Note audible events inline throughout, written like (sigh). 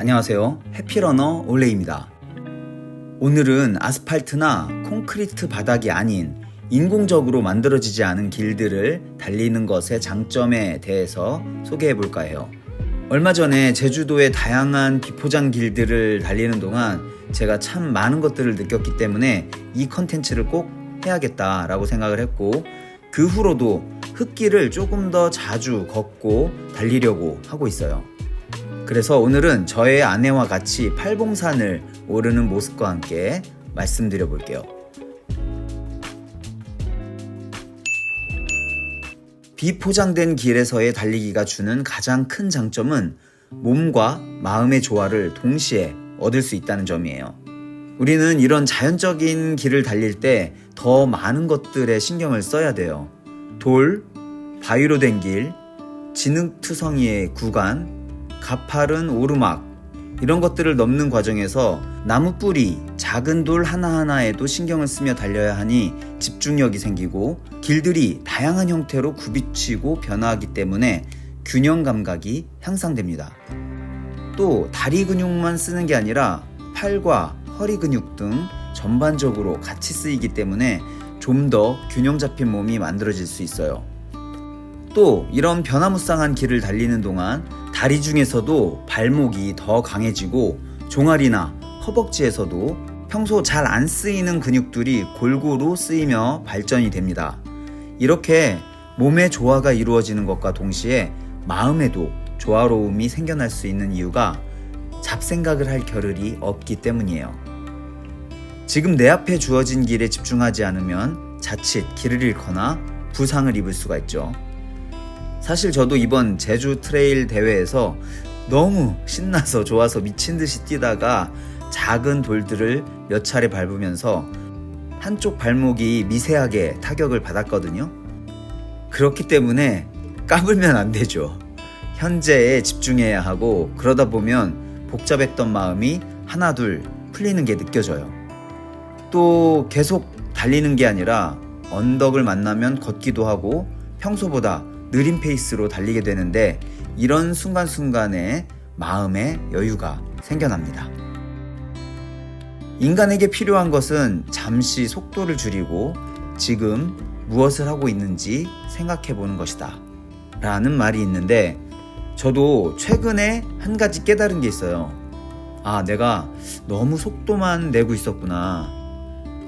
안녕하세요. 해피러너 올레입니다. 오늘은 아스팔트나 콘크리트 바닥이 아닌 인공적으로 만들어지지 않은 길들을 달리는 것의 장점에 대해서 소개해 볼까 해요. 얼마 전에 제주도의 다양한 비포장 길들을 달리는 동안 제가 참 많은 것들을 느꼈기 때문에 이 컨텐츠를 꼭 해야겠다라고 생각을 했고 그 후로도 흙길을 조금 더 자주 걷고 달리려고 하고 있어요. 그래서 오늘은 저의 아내와 같이 팔봉산을 오르는 모습과 함께 말씀드려 볼게요. 비포장된 길에서의 달리기가 주는 가장 큰 장점은 몸과 마음의 조화를 동시에 얻을 수 있다는 점이에요. 우리는 이런 자연적인 길을 달릴 때 더 많은 것들에 신경을 써야 돼요. 돌, 바위로 된 길, 진흙투성이의 구간, 가파른 오르막, 이런 것들을 넘는 과정에서 나무 뿌리, 작은 돌 하나하나에도 신경을 쓰며 달려야 하니 집중력이 생기고 길들이 다양한 형태로 굽이치고 변화하기 때문에 균형 감각이 향상됩니다. 또 다리 근육만 쓰는 게 아니라 팔과 허리 근육 등 전반적으로 같이 쓰이기 때문에 좀 더 균형 잡힌 몸이 만들어질 수 있어요. 또 이런 변화무쌍한 길을 달리는 동안 다리 중에서도 발목이 더 강해지고 종아리나 허벅지에서도 평소 잘 안 쓰이는 근육들이 골고루 쓰이며 발전이 됩니다. 이렇게 몸의 조화가 이루어지는 것과 동시에 마음에도 조화로움이 생겨날 수 있는 이유가 잡생각을 할 겨를이 없기 때문이에요. 지금 내 앞에 주어진 길에 집중하지 않으면 자칫 길을 잃거나 부상을 입을 수가 있죠. 사실 저도 이번 제주 트레일 대회에서 너무 신나서 좋아서 미친 듯이 뛰다가 작은 돌들을 몇 차례 밟으면서 한쪽 발목이 미세하게 타격을 받았거든요. 그렇기 때문에 까불면 안 되죠. 현재에 집중해야 하고 그러다 보면 복잡했던 마음이 하나둘 풀리는 게 느껴져요. 또 계속 달리는 게 아니라 언덕을 만나면 걷기도 하고 평소보다 느린 페이스로 달리게 되는데 이런 순간순간에 마음의 여유가 생겨납니다. 인간에게 필요한 것은 잠시 속도를 줄이고 지금 무엇을 하고 있는지 생각해 보는 것이다. 라는 말이 있는데 저도 최근에 한 가지 깨달은 게 있어요. 아, 내가 너무 속도만 내고 있었구나.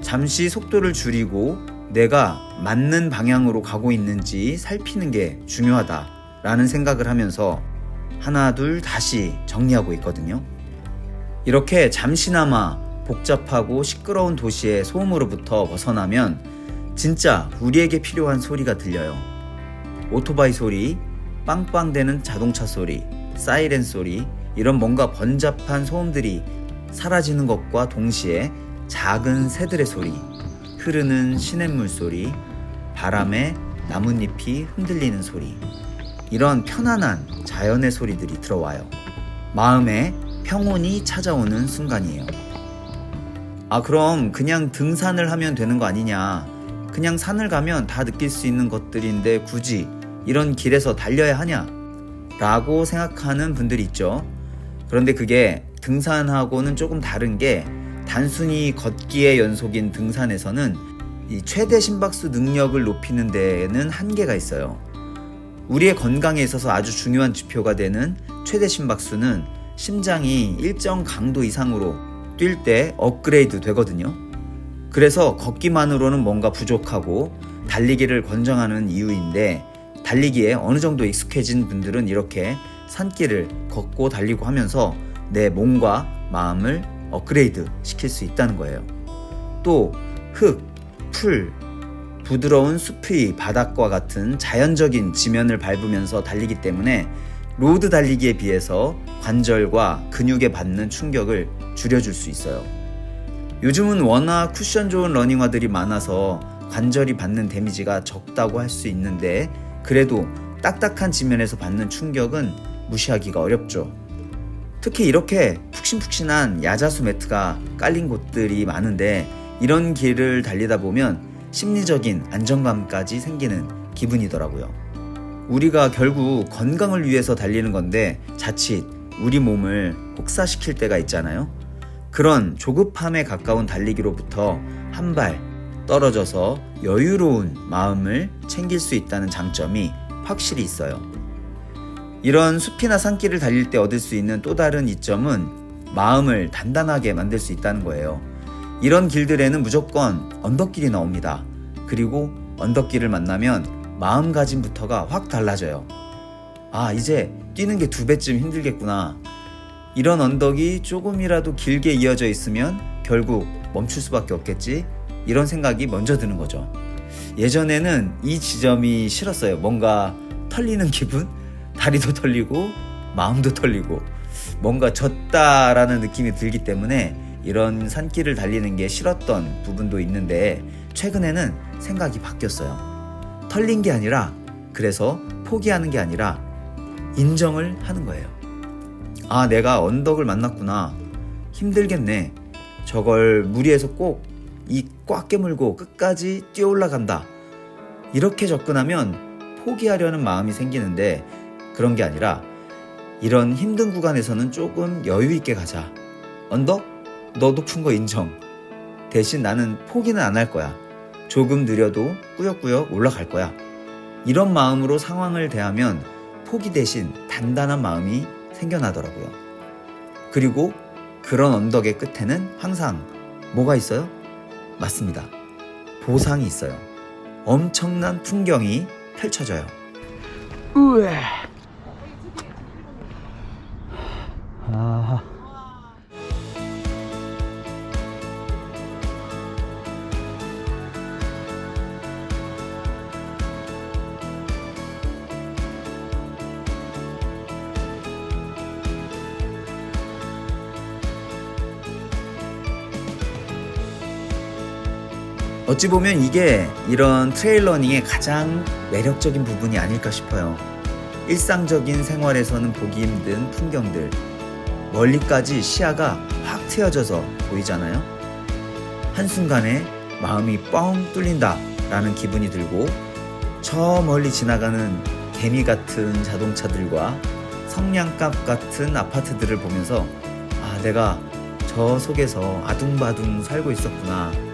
잠시 속도를 줄이고 내가 맞는 방향으로 가고 있는지 살피는 게 중요하다라는 생각을 하면서 하나 둘 다시 정리하고 있거든요. 이렇게 잠시나마 복잡하고 시끄러운 도시의 소음으로부터 벗어나면 진짜 우리에게 필요한 소리가 들려요. 오토바이 소리, 빵빵대는 자동차 소리, 사이렌 소리, 이런 뭔가 번잡한 소음들이 사라지는 것과 동시에 작은 새들의 소리, 흐르는 시냇물 소리, 바람에 나뭇잎이 흔들리는 소리, 이런 편안한 자연의 소리들이 들어와요. 마음에 평온이 찾아오는 순간이에요. 아, 그럼 그냥 등산을 하면 되는 거 아니냐. 그냥 산을 가면 다 느낄 수 있는 것들인데 굳이 이런 길에서 달려야 하냐? 라고 생각하는 분들이 있죠. 그런데 그게 등산하고는 조금 다른 게 단순히 걷기의 연속인 등산에서는 이 최대 심박수 능력을 높이는 데에는 한계가 있어요. 우리의 건강에 있어서 아주 중요한 지표가 되는 최대 심박수는 심장이 일정 강도 이상으로 뛸 때 업그레이드 되거든요. 그래서 걷기만으로는 뭔가 부족하고 달리기를 권장하는 이유인데 달리기에 어느 정도 익숙해진 분들은 이렇게 산길을 걷고 달리고 하면서 내 몸과 마음을 업그레이드 시킬 수 있다는 거예요. 또 흙, 풀, 부드러운 숲의 바닥과 같은 자연적인 지면을 밟으면서 달리기 때문에 로드 달리기에 비해서 관절과 근육에 받는 충격을 줄여줄 수 있어요. 요즘은 워낙 쿠션 좋은 러닝화들이 많아서 관절이 받는 데미지가 적다고 할 수 있는데 그래도 딱딱한 지면에서 받는 충격은 무시하기가 어렵죠. 특히 이렇게 푹신푹신한 야자수 매트가 깔린 곳들이 많은데 이런 길을 달리다 보면 심리적인 안정감까지 생기는 기분이더라고요. 우리가 결국 건강을 위해서 달리는 건데 자칫 우리 몸을 혹사시킬 때가 있잖아요. 그런 조급함에 가까운 달리기로부터 한 발 떨어져서 여유로운 마음을 챙길 수 있다는 장점이 확실히 있어요. 이런 숲이나 산길을 달릴 때 얻을 수 있는 또 다른 이점은 마음을 단단하게 만들 수 있다는 거예요. 이런 길들에는 무조건 언덕길이 나옵니다. 그리고 언덕길을 만나면 마음가짐부터가 확 달라져요. 아, 이제 뛰는 게 두 배쯤 힘들겠구나. 이런 언덕이 조금이라도 길게 이어져 있으면 결국 멈출 수밖에 없겠지? 이런 생각이 먼저 드는 거죠. 예전에는 이 지점이 싫었어요. 뭔가 털리는 (laughs) 기분? 다리도 털리고, 마음도 털리고, 뭔가 졌다라는 느낌이 들기 때문에 이런 산길을 달리는 게 싫었던 부분도 있는데, 최근에는 생각이 바뀌었어요. 털린 게 아니라, 그래서 포기하는 게 아니라, 인정을 하는 거예요. 아, 내가 언덕을 만났구나. 힘들겠네. 저걸 무리해서 꼭 이 꽉 깨물고 끝까지 뛰어 올라간다. 이렇게 접근하면 포기하려는 마음이 생기는데 그런 게 아니라 이런 힘든 구간에서는 조금 여유 있게 가자. 언덕? 너 높은 거 인정. 대신 나는 포기는 안 할 거야. 조금 느려도 꾸역꾸역 올라갈 거야. 이런 마음으로 상황을 대하면 포기 대신 단단한 마음이 생겨나더라고요. 그리고 그런 언덕의 끝에는 항상 뭐가 있어요? 맞습니다. 보상이 있어요. 엄청난 풍경이 펼쳐져요. 우에. 어찌 보면 이게 이런 트레일 러닝의 가장 매력적인 부분이 아닐까 싶어요. 일상적인 생활에서는 보기 힘든 풍경들, 멀리까지 시야가 확 트여져서 보이잖아요. 한순간에 마음이 뻥 뚫린다 라는 기분이 들고 저 멀리 지나가는 개미 같은 자동차들과 성냥갑 같은 아파트들을 보면서 아, 내가 저 속에서 아둥바둥 살고 있었구나.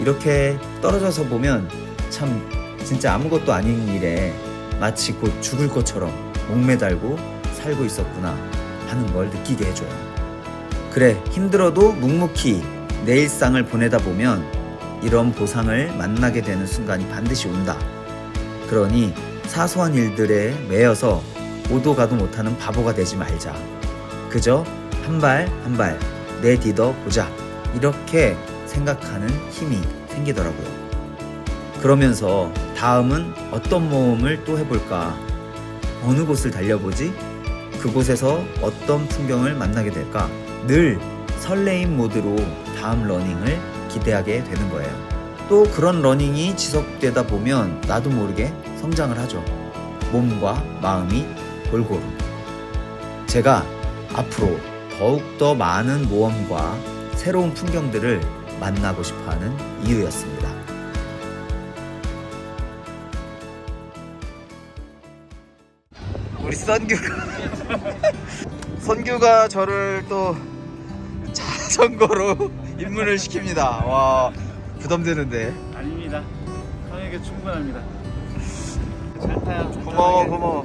이렇게 떨어져서 보면 참 진짜 아무것도 아닌 일에 마치 곧 죽을 것처럼 목매달고 살고 있었구나 하는 걸 느끼게 해줘요. 그래, 힘들어도 묵묵히 내 일상을 보내다 보면 이런 보상을 만나게 되는 순간이 반드시 온다. 그러니 사소한 일들에 매여서 오도 가도 못하는 바보가 되지 말자. 그저 한 발 한 발 내디뎌 보자. 이렇게 생각하는 힘이 생기더라고요. 그러면서 다음은 어떤 모험을 또 해볼까? 어느 곳을 달려보지? 그곳에서 어떤 풍경을 만나게 될까? 늘 설레임 모드로 다음 러닝을 기대하게 되는 거예요. 또 그런 러닝이 지속되다 보면 나도 모르게 성장을 하죠. 몸과 마음이 골고루. 제가 앞으로 더욱더 많은 모험과 새로운 풍경들을 만나고 싶어 하는 이유였습니다. 우리 선규가 (laughs) 선규가 저를 또 자전거로 (laughs) 입문을 시킵니다. 와 부담되는데. 아닙니다. 형에게 충분합니다. 잘 타요. 고마워 고마워.